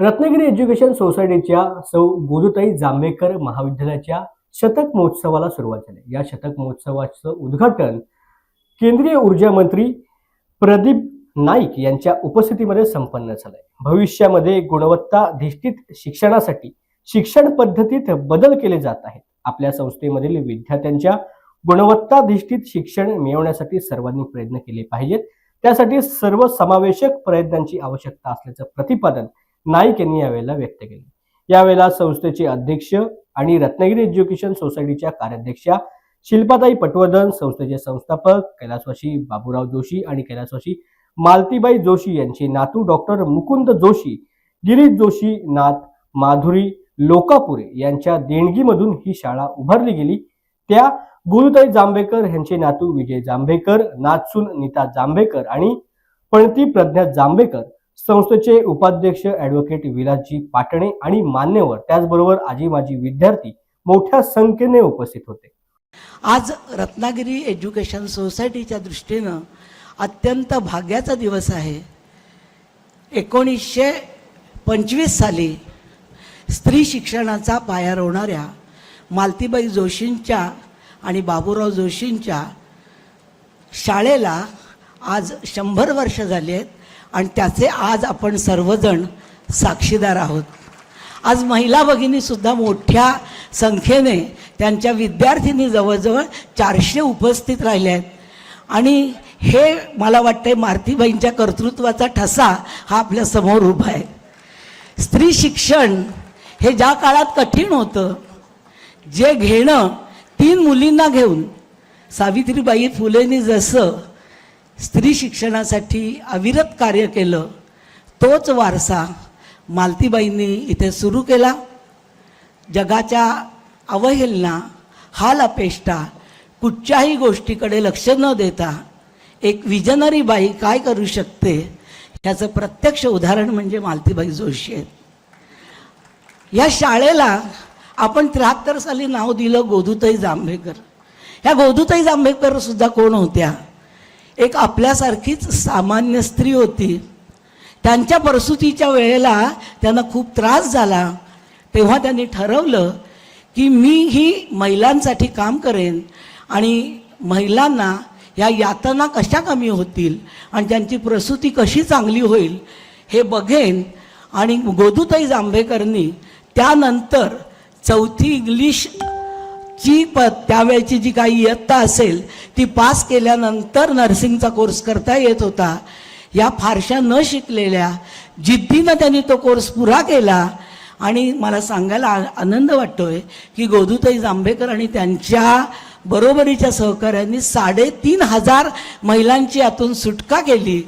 Ratnagiri education सोसायटीच्या सौ गोदुताई जांभेकर महाविद्यालयाच्या शतक महोत्सवाला सुरुवात झाली. या शतक महोत्सवाचं उद्घाटन केंद्रीय ऊर्जा मंत्री प्रदीप नाईक यांच्या उपस्थितीमध्ये संपन्न झालंय. भविष्यामध्ये गुणवत्ताधिष्ठित शिक्षणासाठी शिक्षण पद्धतीत बदल केले जात आहेत. आपल्या संस्थेमधील विद्यार्थ्यांच्या गुणवत्ताधिष्ठित शिक्षण मिळवण्यासाठी सर्वांनी प्रयत्न केले पाहिजेत. त्यासाठी सर्व समावेशक प्रयत्नांची आवश्यकता असल्याचं प्रतिपादन नाईक यांनी यावेळेला व्यक्त केली. यावेळेला संस्थेचे अध्यक्ष आणि रत्नागिरी एज्युकेशन सोसायटीच्या कार्याध्यक्षा शिल्पाताई पटवर्धन संस्थेचे संस्थापक कैलासवासी बाबूराव जोशी आणि कैलासवासी मालतीबाई जोशी यांचे नातू डॉक्टर मुकुंद जोशी गिरीश जोशी नाथ माधुरी लोकापुरे यांच्या देणगीमधून ही शाळा उभारली गेली. त्या गुरुताई जांभेकर यांचे नातू विजय जांभेकर नाथसून नीता जांभेकर आणि पणती प्रज्ञा जांभेकर संस्थेचे उपाध्यक्ष ॲडव्होकेट विलासजी पाटणे आणि मान्यवर त्याचबरोबर आजी माजी विद्यार्थी मोठ्या संख्येने उपस्थित होते. आज रत्नागिरी एज्युकेशन सोसायटीच्या दृष्टीनं अत्यंत भाग्याचा दिवस आहे. एकोणीसशे पंचवीस साली स्त्री शिक्षणाचा पाया रोवणाऱ्या मालतीबाई जोशींच्या आणि बाबूराव जोशींच्या शाळेला आज शंभर वर्ष झाली आहेत. आणि त्याचे आज आपण सर्वजण साक्षीदार आहोत. आज महिला भगिनीसुद्धा मोठ्या संख्येने त्यांच्या विद्यार्थिनी जवळजवळ चारशे उपस्थित राहिल्या आहेत. आणि हे मला वाटते मारतीबाईंच्या कर्तृत्वाचा ठसा हा आपल्यासमोर उभा आहे. स्त्री शिक्षण हे ज्या काळात कठीण होतं जे घेणं तीन मुलींना घेऊन सावित्रीबाई फुलेंनी जसं स्त्री शिक्षणासाठी अविरत कार्य केलं तोच वारसा मालतीबाईंनी इथे सुरू केला. जगाच्या अवहेलना हाल अपेष्टा कुठच्याही गोष्टीकडे लक्ष न देता एक विजनरी बाई काय करू शकते ह्याचं प्रत्यक्ष उदाहरण म्हणजे मालतीबाई जोशी आहेत. या शाळेला आपण त्र्याहत्तर साली नाव दिलं गोधुताई जांभेकर. ह्या गोधुताई जांभेकर सुद्धा कोण होत्या? एक आपल्यासारखीच सामान्य स्त्री होती. त्यांच्या प्रसूतीच्या वेळेला त्यांना खूप त्रास झाला. तेव्हा त्यांनी ठरवलं की मी ही महिलांसाठी काम करेन आणि महिलांना या यातना कशा कमी होतील आणि त्यांची प्रसूती कशी चांगली होईल हे बघेन. आणि गोदूताई जांभेकरनी त्यानंतर चौथी इंग्लिश ची प त्यावेळची जी काही इयत्ता असेल ती पास केल्यानंतर नर्सिंगचा कोर्स करता येत होता. या फारशा न शिकलेल्या जिद्दीनं त्यांनी तो कोर्स पुरा केला. आणि मला सांगायला आनंद वाटतोय की गोदूताई जांभेकर आणि त्यांच्या बरोबरीच्या सहकाऱ्यांनी साडेतीन हजार महिलांची यातून सुटका केली.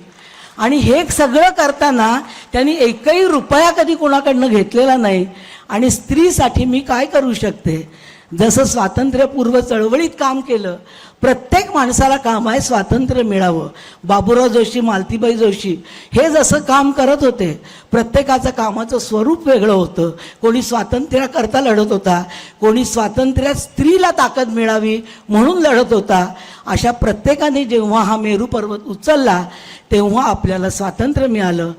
आणि हे सगळं करताना त्यांनी एकही रुपया कधी कोणाकडनं घेतलेला नाही. आणि स्त्रीसाठी मी काय करू शकते? जसं स्वातंत्र्यपूर्व चळवळीत काम केलं प्रत्येक माणसाला काम आहे स्वातंत्र्य मिळावं. बाबुराव जोशी मालतीबाई जोशी हे जसं काम करत होते प्रत्येकाचं कामाचं स्वरूप वेगळं होतं. कोणी स्वातंत्र्याकरता लढत होता कोणी स्वातंत्र्यात स्त्रीला ताकद मिळावी म्हणून लढत होता. अशा प्रत्येकाने जेव्हा हा मेरू पर्वत उचलला तेव्हा आपल्याला स्वातंत्र्य मिळालं.